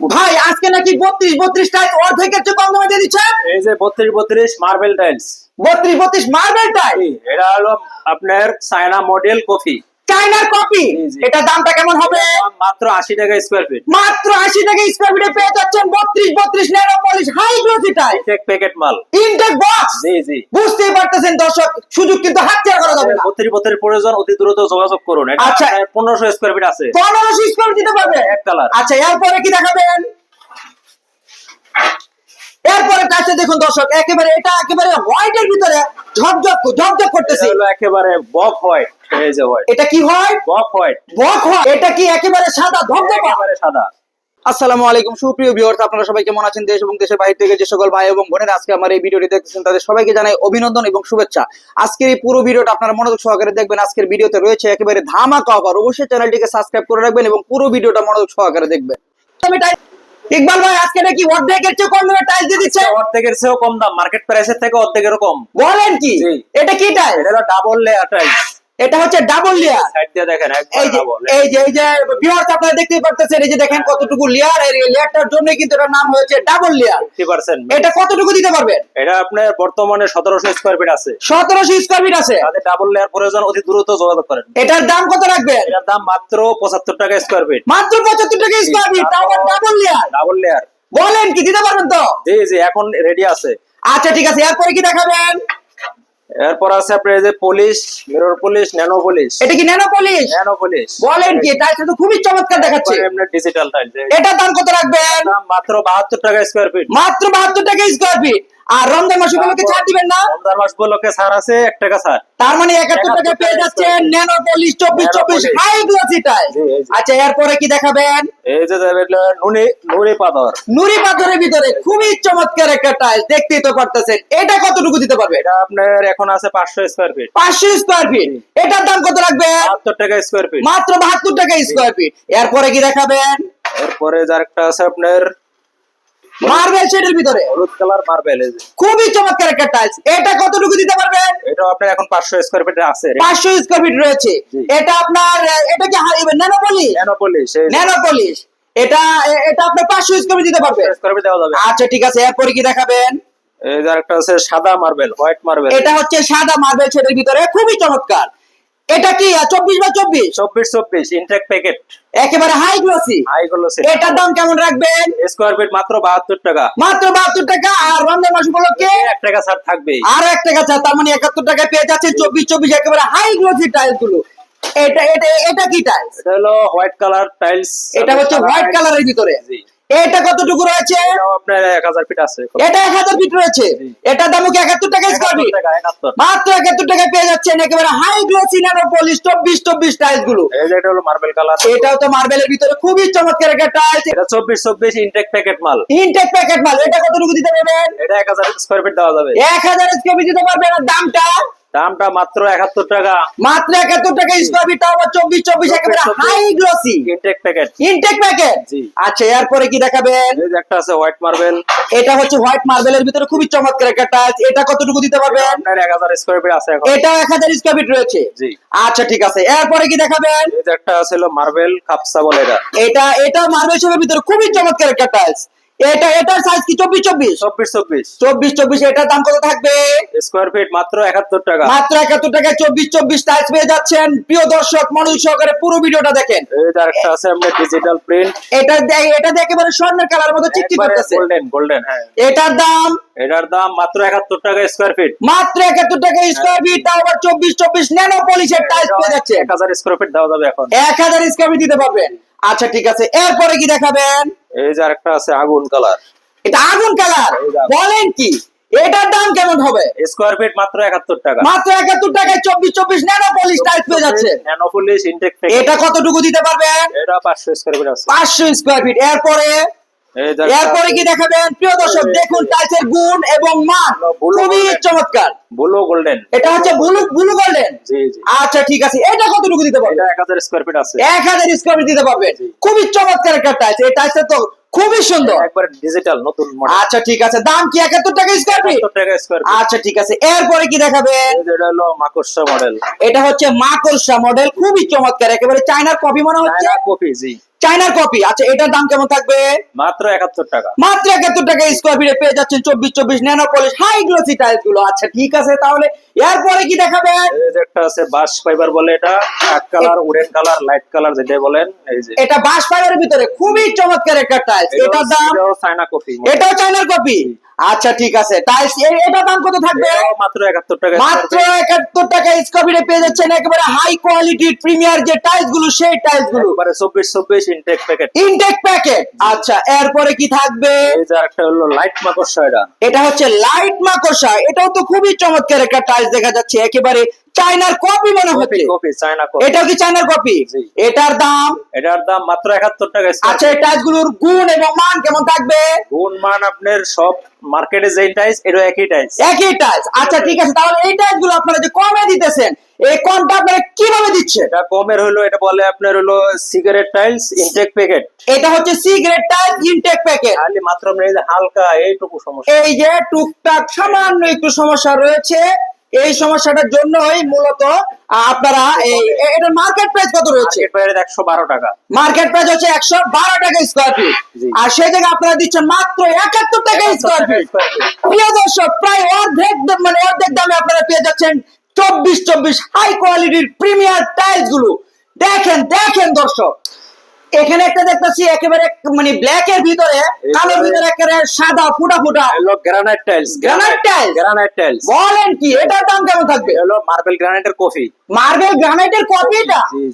ভাই আজকে নাকি বত্রিশ বত্রিশ টাইপ অর্ধেকের চেয়ে কম দামে দিয়ে দিচ্ছেন এই যে বত্রিশ বত্রিশ মার্বেল টাইলস বত্রিশ বত্রিশ মার্বেল টাইল এটা হলো আপনার চায়না মডেল কফি চাইনার কপি। এটা দামটা কেমন হবে? মাত্র আশি টাকা স্কোয়ার ফিট মাত্র আশি টাকা স্কোয়ার ফিটে পেয়ে যাচ্ছেন বত্রিশ বত্রিশ nano polish high glossy type এক প্যাকেট মাল। ইনটেক বক্স জি জি। বুঝতেই পারতেছেন দর্শক সুযোগ কিন্তু হাতছাড়া করা যাবে না। বত্রিশ বত্রিশ প্রয়োজন অতি দ্রুত যোগাযোগ করুন। এটা আচ্ছা। আপনার পনেরোশো স্কোয়ার ফিট আছে। পনেরোশো স্কোয়ার দিতে পারবে? এক কালার আচ্ছা এরপরে কি দেখাবেন? এরপরে কাছে দেখুন দর্শক একেবারে এটা একেবারে হোয়াইটের ভিতরে ঝকঝক ঝকঝক করতেছে। হলো একেবারে বক হোয়াইট এই যে হোয়াইট। এটা কি হয় বক হোয়াইট। বক হয় এটা কি একেবারে সাদা ধবধবা একেবারে সাদা। আসসালামু আলাইকুম সুপ্রিয় ভিউয়ার্স আপনারা সবাই কেমন আছেন? দেশ এবং দেশের বাইরে থেকে যে সকল ভাই এবং বোনেরা আজকে আমার এই ভিডিওটি দেখতেছেন তাদের সবাইকে জানাই অভিনন্দন এবং শুভেচ্ছা। আজকের এই পুরো ভিডিওটা আপনারা মনোযোগ সহকারে দেখবেন। আজকের ভিডিওতে রয়েছে একেবারে ধামাকা অফার। অবশ্যই চ্যানেলটিকে সাবস্ক্রাইব করে রাখবেন এবং পুরো ভিডিওটা মনোযোগ সহকারে দেখবেন। ইকবাল ভাই আজকে নাকি অর্ধেকের চেয়ে কম দামে টাইলস দিয়ে দিচ্ছে। অর্ধেকের চেয়েও কম দাম মার্কেট প্রাইসের থেকে অর্ধেকেরও কম। বলেন কি? এটা কি টাইল এটা ডাবল লেয়ার টাইলস এটা হচ্ছে ডাবল লেয়ার এই যে এই যে ভিউয়ার্স আপনারা দেখতেই পারতেছেন এই যে দেখেন কতটুকু লেয়ার এই লেয়ারটার জন্য কিন্তু এটার নাম হয়েছে ডাবল লেয়ার এটা কতটুকু দিতে পারবেন? এটা আপনার বর্তমানে স্কোয়ার ফিট আছে। স্কোয়ার ফিট আছে। তাদের ডাবল লেয়ার প্রয়োজন অতি দ্রুত যোগাযোগ করেন। এটার দাম কত রাখবেন? এটার দাম মাত্র পঁচাত্তর টাকা স্কোয়ার ফিট মাত্র পঁচাত্তর টাকা স্কোয়ার ফিট তাও ডাবল লেয়ার ডাবল লেয়ার বলেন কি দিতে পারবেন তো? জি জি এখন রেডি আছে। আচ্ছা ঠিক আছে এরপরে কি দেখাবেন? এরপর আছে আপনার যে polish mirror polish nano polish এটা কি ন্যানো পলিশ ন্যানো পলিশ বলেন কি তাই তো খুবই চমৎকার দেখাচ্ছে। আপনার ডিজিটাল টাইল এটা দাম কত রাখবেন? দাম মাত্র বাহাত্তর টাকা স্কয়ার ফিট মাত্র বাহাত্তর টাকা স্কয়ার ফিট আর রমজান মাস উপলক্ষে ছাড় দিবেন না? রমজান মাস উপলক্ষে ছাড় আছে এক টাকা ছাড়। তার মানে একাত্তর টাকা পেয়ে যাচ্ছেন ন্যানো পলিশ চব্বিশ Nano চব্বিশ। polish। হাই গ্লোসি টাইল জি, এই যে। আচ্ছা এরপরে কি দেখাবেন? এই যে নুনি নুনি পাথর। নুরি পাথরের ভিতরে খুবই চমৎকার একটা টাইল দেখতেই তো পারতেছেন। এটা কতটুকু দিতে পারবে? এটা আপনার এখন আছে পাঁচশো স্কোয়ার ফিট পাঁচশো স্কোয়ার ফিট এটার দাম কত রাখবেন? বাহাত্তর টাকা স্কোয়ার ফিট মাত্র বাহাত্তর টাকা স্কোয়ার ফিট এরপরে কি দেখাবেন? এরপরে যার একটা আছে আপনার মার্বেল শেডের ভিতরে। হলুদ কালার মার্বেল খুবই চমৎকার একটা টাইলস এটা কতটুকু দিতে পারবেন এটা আপনার এখন পাঁচশো স্কোয়ার ফিট আছে। পাঁচশো স্কোয়ার ফিট রয়েছে। এটা আপনার এটা কি nano polish nano polish nano polish এটা এটা আপনার পাঁচশো স্কোয়ার ফিট দিতে পারবে। স্কোয়ার ফিট দেওয়া যাবে। আচ্ছা ঠিক আছে এরপরে কি দেখাবেন? এই একটা আছে সাদা মার্বেল হোয়াইট মার্বেল এটা হচ্ছে সাদা মার্বেল শেডের ভিতরে। খুবই চমৎকার। এটা কি? চব্বিশ বা চব্বিশ? চব্বিশ চব্বিশ ইনটেক প্যাকেট একেবারে হাই গ্লোসি হাই গুলো এটার দাম কেমন রাখবেন? স্কোয়ার ফিট মাত্র বাহাত্তর টাকা। মাত্র বাহাত্তর টাকা আর রমজান মাস উপলক্ষে এক টাকা ছাড় থাকবেই। আর এক টাকা চা তার মানে একাত্তর টাকায় পেয়ে যাচ্ছে চব্বিশ চব্বিশ একেবারে হাই গ্লোসি টাইলসগুলো। এটা এটা এটা কি টাইলস এটা হলো হোয়াইট কালার টাইলস এটা হচ্ছে হোয়াইট কালারের ভিতরে। জি। এটা কতটুকু রয়েছে? আপনার এক হাজার ফিট আছে। এটা এক হাজার ফিট রয়েছে। এটার দাম কি একাত্তর টাকা একাত্তর মাত্র একাত্তর টাকা পেয়ে যাচ্ছেন একেবারে হাই গ্লোসি ন্যানো পলিশ চব্বিশ চব্বিশ টাইলসগুলো। এটা হলো মার্বেল কালার এটাও তো মার্বেলের ভিতরে খুবই চমৎকার একটা টাইলস এটা চব্বিশ চব্বিশ ইনটেক প্যাকেট মাল। ইনটেক প্যাকেট মাল এটা কতটুকু দিতে পারবেন? এটা এক হাজার স্কোয়ার ফিট দেওয়া যাবে। এক হাজার স্কোয়ার ফিট দিতে পারবেন। দামটা দামটা মাত্র একাত্তর টাকা। মাত্র একাত্তর টাকা আবার চব্বিশ চব্বিশ একেবারে high glossy intact packet intact packet আচ্ছা এরপরে কি দেখাবেন? এই একটা আছে হোয়াইট মার্বেল এটা হচ্ছে হোয়াইট মার্বেলের ভিতরে খুবই চমৎকার একটা টাচ এটা কতটুকু দিতে পারবেন? আপনার এক হাজার স্কোয়ার ফিট আছে এখন। এক হাজার স্কোয়ার ফিট রয়েছে। জি। আচ্ছা ঠিক আছে। এরপরে কি দেখাবেন? এই একটা আছে মার্বেল খাপসা বলে এটা। এটা এটা মার্বেল শপের ভিতরে খুবই চমৎকার একটা টাচ এটা এটার সাইজ কি? চব্বিশ চব্বিশ? চব্বিশ চব্বিশ। চব্বিশ চব্বিশ এটার দাম কত থাকবে? স্কোয়ার ফিট মাত্র একাত্তর টাকা। মাত্র একাত্তর টাকায় চব্বিশ চব্বিশ টাইলস পেয়ে যাচ্ছেন। প্রিয় দর্শক মনোযোগ সহকারে পুরো ভিডিওটা দেখেন। একটা আছে আপনার ডিজিটাল প্রিন্ট এটা এটা দিয়ে একেবারে স্বর্ণের কালার মতো চিকচিক করতেছে। গোল্ডেন গোল্ডেন হ্যাঁ। এটার দাম? এটার দাম মাত্র একাত্তর টাকা স্কোয়ার ফিট মাত্র একাত্তর টাকা স্কোয়ার ফিট তাও আবার চব্বিশ চব্বিশ ন্যানো পলিশের টাইলস পেয়ে যাচ্ছে এক হাজার স্কোয়ার ফিট দেওয়া যাবে এখন। এক হাজার স্কোয়ার ফিট দিতে পারবেন। আচ্ছা ঠিক আছে। এরপরে কি দেখাবেন? এই যে আরেকটা আছে আগুন কালার। এটা আগুন কালার। বলেন কি এটার দাম কেমন হবে? স্কোয়ার ফিট মাত্র একাত্তর টাকা। মাত্র একাত্তর টাকায় চব্বিশ চব্বিশ ন্যানো পলিশ টাইপ পেয়ে যাচ্ছে। ন্যানো পলিশ ইনটেক এটা কতটুকু দিতে পারবেন? এটা পাঁচশো স্কোয়ার ফিট আছে। পাঁচশো স্কোয়ার ফিট এরপরে এরপরে কি দেখাবেন? প্রিয় দর্শক দেখুন টাইলসের গুণ এবং মান খুবই। চমৎকার। ব্লু গোল্ডেন এটা হচ্ছে ব্লু ব্লু গোল্ডেন জি জি। আচ্ছা ঠিক আছে। এটা কতটুকু দিতে পারবেন? এটা এক হাজার স্কোয়ার ফিট আছে। এক হাজার স্কোয়ার ফিট দিতে পারবেন। খুবই চমৎকার একটা টাইলস এই টাইলসটা তো খুবই সুন্দর। একবার ডিজিটাল নতুন মডেল আচ্ছা ঠিক আছে। দাম কি একাত্তর টাকা স্কোয়ার ফিট টাকা স্কোয়ার আচ্ছা ঠিক আছে। এরপরে কি দেখাবেন? এটা হলো মাকড়সা মডেল এটা হচ্ছে মাকড়সা মডেল খুবই চমৎকার। একেবারে চায়নার কপি মনে হচ্ছে? চায়না কপি জি। চায়নার কপি আচ্ছা এটার দাম কেমন থাকবে? মাত্র একাত্তর টাকা। মাত্র একাত্তর টাকা স্কোয়ার ফিটে পেয়ে যাচ্ছেন চব্বিশ চব্বিশ ন্যানো পলিশ হাই গ্লোসি টাইলসগুলো। আচ্ছা ঠিক আছে তাহলে এরপরে কি দেখাবেন একটা আছে বাস ফাইবার বলে এটা এক colour wooden colour light colour যেটা বলেন এই যে। এটা বাস ফাইবারের ভিতরে খুবই চমৎকার একটা টাইলস। এটার দাম? China copy. এটাও চায়নার কপি? আচ্ছা ঠিক আছে। টাইলস এটার দাম কত থাকবে? মাত্র একাত্তর টাকা মাত্র একাত্তর টাকা স্কোয়ার পেয়ে যাচ্ছেন একেবারে হাই কোয়ালিটির প্রিমিয়ার যে টাইলসগুলো সেই টাইলসগুলো একবারে চব্বিশ চব্বিশ ইনটেক প্যাকেট ইনটেক প্যাকেট আচ্ছা এরপরে কি থাকবে? এই যে একটা হলো লাইট মাকড়সা এটা। এটা হচ্ছে লাইট মাকড়সা। এটাও তো খুবই চমৎকার একটা টাইলস। দেখা যাচ্ছে একেবারে চায়নার কপি মনে হচ্ছে। Copy China copy. এটাও কি চায়নার কপি? এটার দাম? এটার দাম মাত্র একাত্তর টাকা আচ্ছা এই টাইলসগুলোর গুণ এবং মান কেমন থাকবে? গুণ মান আপনার সব মার্কেটে যে টাইস এটা একই টাইস একই টাইলস আচ্ছা ঠিক আছে তাহলে এই টাইলসগুলো আপনারা যে কমে দিতেছেন এই কমটা আপনারা কীভাবে দিচ্ছেন? এটা কমের হলো এটা বলে আপনার হলো সিগারেট টাইলস ইনটেক প্যাকেট এটা হচ্ছে C grade tiles intact packet খালি মাত্র আপনার এই যে হালকা এইটুকু সমস্যা। এই যে টুকটাক সামান্য একটু সমস্যা রয়েছে এই সমস্যাটার জন্যই মূলত আপনারা এটার মার্কেট প্রাইস কত রয়েছে? একশো বারো টাকা। মার্কেট প্রাইস হচ্ছে একশো বারো টাকা স্কোয়ার ফিট আর সেই জায়গায় আপনারা দিচ্ছেন মাত্র একাত্তর টাকা স্কোয়ার ফিট প্রিয় দর্শক প্রায় অর্ধেক দাম- মানে অর্ধেক দামে আপনারা পেয়ে যাচ্ছেন চব্বিশ চব্বিশ হাই কোয়ালিটির প্রিমিয়ার টাইলসগুলো। দেখেন দেখেন দর্শক এখানে একটা দেখতেছি একেবারে মানে ব্ল্যাক এর ভিতরে কালোর ভিতরে একেবারে সাদা ফুটা ফুটা। হলো granite tiles Granite tiles? Granite tiles বলেন কি এটার দাম কেমন থাকবে? হলো মার্বেল গ্রানাইটের কফি মার্বেল গ্রানাইটের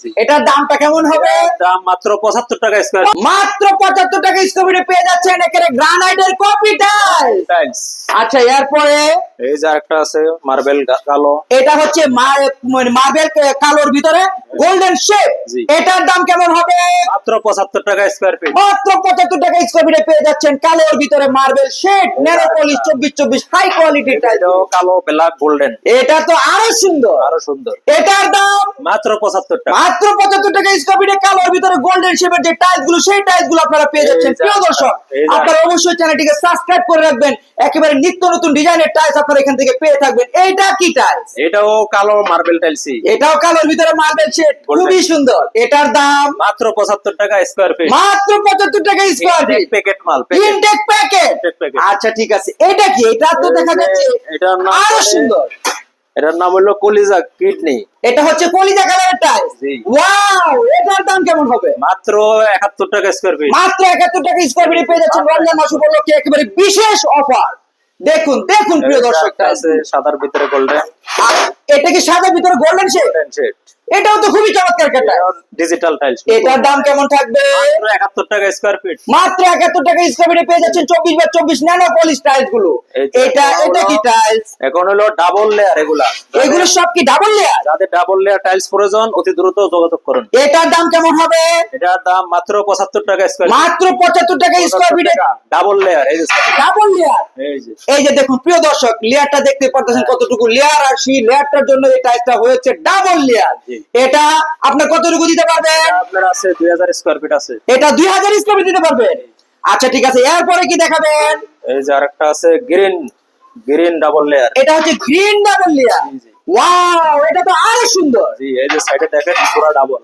জি। এটার দামটা কেমন হবে? দাম মাত্র পঁচাত্তর টাকা স্কোয়ার মাত্র পঁচাত্তর টাকা স্কোয়ার পেয়ে যাচ্ছেন একেবারে গ্রানাইটের টাইলস আচ্ছা এরপরে? এই যে একটা আছে মার্বেল কালো। এটা হচ্ছে মা- মানে মার্বেল কালোর ভিতরে গোল্ডেন শেপ এটার দাম কেমন হবে? মাত্র পঁচাত্তর টাকা স্কোয়ার ফিট মাত্র পঁচাত্তর টাকা স্কোয়ার পেয়ে যাচ্ছেন কালোর ভিতরে মার্বেল শেড পলিশ চব্বিশ চব্বিশ হাই এটাও কালো ব্ল্যাক গোল্ডেন এটা তো আরও সুন্দর। আরও সুন্দর। এটার দাম মাত্র পঁচাত্তর টাকা। মাত্র পঁচাত্তর টাকা স্কোয়ার কালোর ভিতরে গোল্ডেন শেপের যে টাইলসগুলো সেই টাইলসগুলো আপনারা পেয়ে যাচ্ছেন। প্রিয় দর্শক আপনারা অবশ্যই চ্যানেলটিকে সাবস্ক্রাইব করে রাখবেন। একেবারে নিত্য নতুন ডিজাইনের টাইলস আপনারা এখান থেকে পেয়ে থাকবেন। এইটা কি টাইলস এটাও কালো মার্বেল টাইলসই এটাও কালোর ভিতরে মার্বেল শেড. খুবই সুন্দর। এটার দাম মাত্র পঁচাত্তর টাকা স্কোয়ার ফিট মাত্র পঁচাত্তর টাকা স্কোয়ার ফিট প্যাকেট মাল ইনটেক প্যাকেট আচ্ছা ঠিক আছে। এটা কি? এটা তো দেখা যাচ্ছে নাম আরও সুন্দর। এটার নাম হলো কলিজা কিডনি। এটা হচ্ছে কলিজা কালারের টাইলস ওয়াও এটার দাম কেমন হবে? মাত্র একাত্তর টাকা স্কোয়ার ফিট মাত্র একাত্তর টাকা স্কোয়ার ফিটে পেয়ে যাচ্ছেন রমজান মাস উপলক্ষে একেবারে বিশেষ অফার দেখুন দেখুন প্রিয় দর্শক আছে সাদার ভিতরে গোল্ডেন এটা কি সাদার ভিতরে গোল্ডেন শেড এটাও তো খুবই চমৎকার টাইলস ডিজিটাল টাইলস এটার দাম কেমন থাকবে? মাত্র একাত্তর টাকা স্কোয়ার ফিট মাত্র একাত্তর টাকা স্কোয়ার ফিটে পেয়ে যাচ্ছেন চব্বিশ বা চব্বিশ ন্যানো পলিশ টাইলসগুলো। এটা এটা কি টাইলস এখন হলো ডাবল লেয়ার এগুলা। এগুলো সব কি ডাবল লেয়ার যাদের ডাবল লেয়ার টাইলস প্রয়োজন অতি দ্রুত যোগাযোগ করুন। এটার দাম কেমন হবে? এটার দাম মাত্র পঁচাত্তর টাকা স্কোয়ার মাত্র পঁচাত্তর টাকা স্কোয়ার ফিটে ডাবল লেয়ার এই যে ডাবল লেয়ার এই যে। এই যে দেখুন প্রিয় দর্শক লেয়ারটা দেখতে পারতেছেন কতটুকু লেয়ার আর সেই লেয়ারটার জন্য এই টাইলসটা হয়েছে ডাবল লেয়ার। এটা আপনার কতটুকু দিতে পারবেন? আপনার আছে দুই হাজার স্কোয়ার ফিট আছে। এটা 2000 স্কয়ার ফিট দিতে পারবেন? আচ্ছা ঠিক আছে এরপরে কি দেখাবেন? এই যে আরেকটা আছে গ্রিন গ্রিন ডাবল লেয়ার এটা হচ্ছে গ্রিন ডাবল লেয়ার। ওয়াও এটা তো আরও সুন্দর। জি এই যে সাইডে দেখেন পুরো ডাবল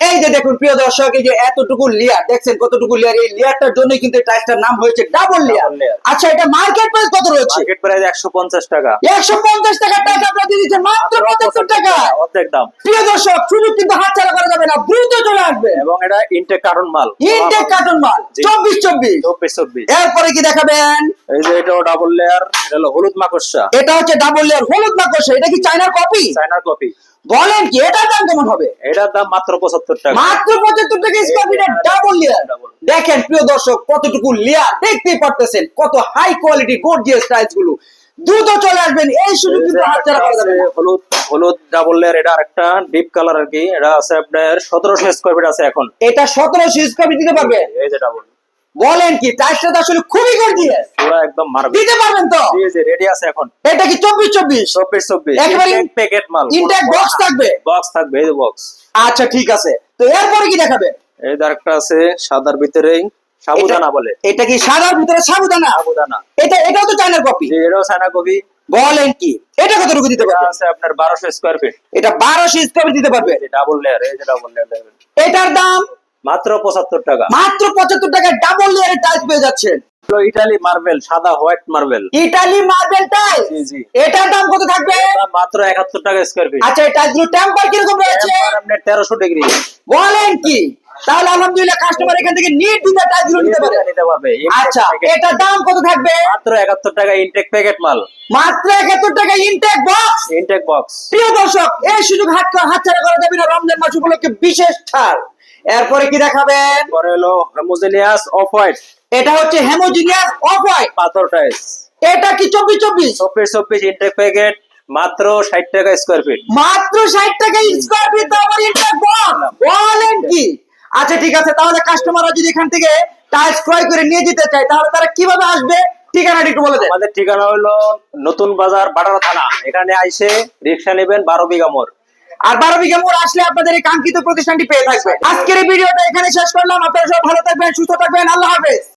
এই যে দেখুন প্রিয় দর্শক এই যে এতটুকু লেয়ার দেখছেন কতটুকু লেয়ার এই লেয়ারটার জন্যই কিন্তু এই টাইলসটার নাম হয়েছে ডাবল লেয়ার আচ্ছা এটা মার্কেট প্রাইস কত রয়েছে? মার্কেট প্রাইস একশো পঞ্চাশ টাকা। একশো পঞ্চাশ টাকার টাকা আপনারা দিয়ে দিচ্ছেন মাত্র পঁচাত্তর টাকা। অর্ধেক দাম। প্রিয় দর্শক সুযোগ কিন্তু হাতছাড়া করা যাবে না দ্রুত চলে আসবে। এবং এটা ইনটেক কার্টন মাল। ইনটেক কার্টুন মাল জি। চব্বিশ চব্বিশ। চব্বিশ চব্বিশ। এরপরে কি দেখাবেন? এই যে এটাও ডাবল লেয়ার এটা হলো হলুদ মাকড়সা। এটা হচ্ছে ডাবল লেয়ার হলুদ মাকড়সা এটা কি চায়নার কপি চায়নার কপি বলেন কি এটার দাম কেমন হবে? এটার দাম মাত্র পঁচাত্তর টাকা। মাত্র পঁচাত্তর টাকা স্কোয়ার ফিটের ডাবল লেয়ার দেখেন প্রিয় দর্শক কতটুকু লেয়ার দেখতেই পারতেছেন কত হাই কোয়ালিটি গর্জিয়াস টাইলসগুলো। দ্রুত চলে আসবেন এই সুযোগ কিন্তু হাতছাড়া করা যাবে হলুদ হলুদ ডাবল লেয়ার এটা আরেকটা ডিপ কালার আর কি। এটা আছে আপনার সতেরোশো স্কোয়ার ফিট আছে এখন। এটা সতেরোশো স্কোয়ার ফিট দিতে পারবে। এই যে ডাবল বলেন কি টাইলসটা তো আসলে খুবই গর্জিয়াস পুরো একদম মারবে দিতে পারবেন তো? জি জি রেডি আছে এখন। এটা কি চব্বিশ চব্বিশ? চব্বিশ চব্বিশ। একেবারে প্যাকেট মাল ইনটেক বক্স থাকবে? বক্স থাকবে এই বক্স আচ্ছা ঠিক আছে। তো এরপরে কি দেখাবে? এই আরেকটা আছে সাদার ভিতরেই সাবুদানা বলে। এটা কি সাদার ভিতরে সাবুদানা? সাবুদানা। এটা এটাও তো চায়নার কপি জি এটাও চায়না কপি বলেন কি এটা কতটুকু দিতে পারবে আছে আপনার বারোশো স্কোয়ার ফিট এটা বারোশো স্কোয়ার দিতে পারবে ডাবল লেয়ার এই যে ডাবল লেয়ার এটার দাম মাত্র পঁচাত্তর টাকা। মাত্র পঁচাত্তর টাকায় ডাবল লেয়ারের টাইলস পেয়ে যাচ্ছেন। ইটালি মার্বেল সাদা white marble Italy marble tiles জি জি। এটার দাম কত থাকবে? মাত্র একাত্তর টাকা স্কোয়ার ফিট আচ্ছা এই টাইলসগুলো টেম্পার কীরকম রয়েছে? তেরোশো ডিগ্রি বলেন কি? তাহলে আলহামদুলিল্লাহ কাস্টমার এখান থেকে নিতে পারে। নিতে পারবে। আচ্ছা এটার দাম কত থাকবে? মাত্র একাত্তর টাকা ইনটেক প্যাকেট মাল। মাত্র একাত্তর টাকা ইনটেক বক্স ইনটেক বক্স প্রিয় দর্শক এই সুযোগ হাত হাতছাড়া করা যাবে না। রমজান মাস উপলক্ষে বিশেষ ছাড়। এরপরে কি দেখাবেন? পরে হলো হোমোজেনিয়াস অফ হোয়াইট এটা হচ্ছে হেমোজিনিয়াস অফ হোয়াইট পাথর টাইলস এটা কি চব্বিশ চব্বিশ? চব্বিশ চব্বিশ ইনটেক প্যাকেট মাত্র ষাট টাকা স্কোয়ার ফিট মাত্র ষাট টাকা স্কোয়ার ফিট আমার ইনটেক বলেন কি? আচ্ছা ঠিক আছে তাহলে কাস্টমাররা যদি এখান থেকে টাইলস ক্রয় করে নিয়ে যেতে চায় তাহলে তারা কীভাবে আসবে? ঠিকানাটা একটু বলে দেন। আমাদের ঠিকানা হলো নতুন বাজার বাটারা থানা। এখানে আইসে রিক্সা নেবেন বারো বিঘা মোড়। আর বারো বিঘা মোড় আসলে আপনাদের এই কাঙ্ক্ষিত প্রতিষ্ঠানটি পেয়ে থাকবে। আজকের এই ভিডিওটা এখানে শেষ করলাম। আপনারা সব ভালো থাকবেন, সুস্থ থাকবেন। আল্লাহ হাফেজ।